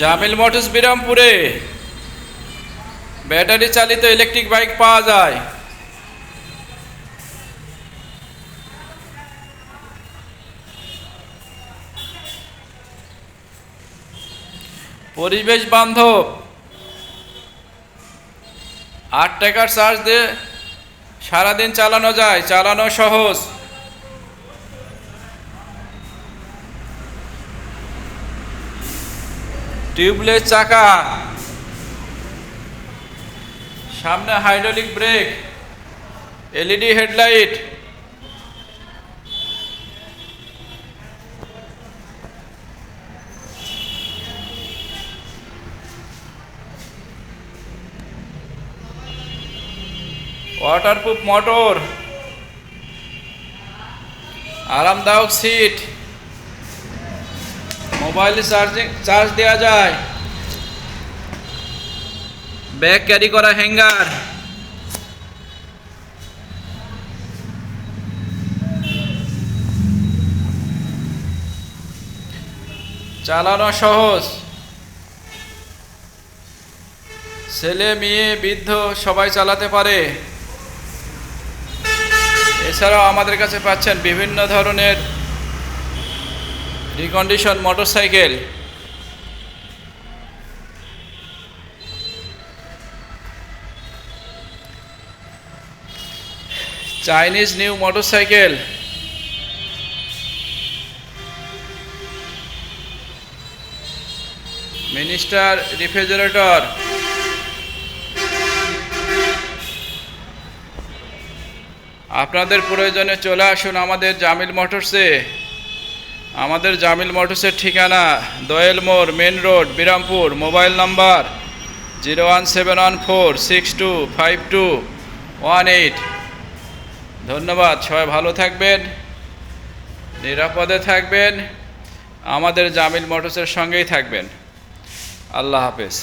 Jamil motors বিরামপুরে। Battery চালিত electric bike পাওয়া যায়। পরিবেশ বান্ধব। আট টাকার চার্জ দিয়ে সারাদিন চালানো যায়, চালানো সহজ। টিউবলেস চাকা। সামনে hydraulic brake LED headlight. Waterproof motor. আরামদায়ক সিট। মোবাইলে চার্জিং চার্জ দেওয়া যায়। ব্যাগ ক্যারি করা হ্যাঙ্গার। চালানো সহজ। ছেলে, মেয়ে, বৃদ্ধ সবাই চালাতে পারে। এছাড়াও আমাদের কাছে পাচ্ছেন বিভিন্ন ধরনের recondition motorcycle Chinese new motorcycle Minister refrigerator আপনাদের প্রয়োজনে চলে আসুন আমাদের জামিল মোটরসে। আমাদের জামিল মোটরসের ঠিকানা দয়েল মোড় main road, Birampur, mobile number zero one seven one four six two five two one eight. ধন্যবাদ, সবাই ভালো থাকবেন, নিরাপদে থাকবেন, আমাদের জামিল মোটরসের সঙ্গেই থাকবেন। আল্লাহ হাফেজ।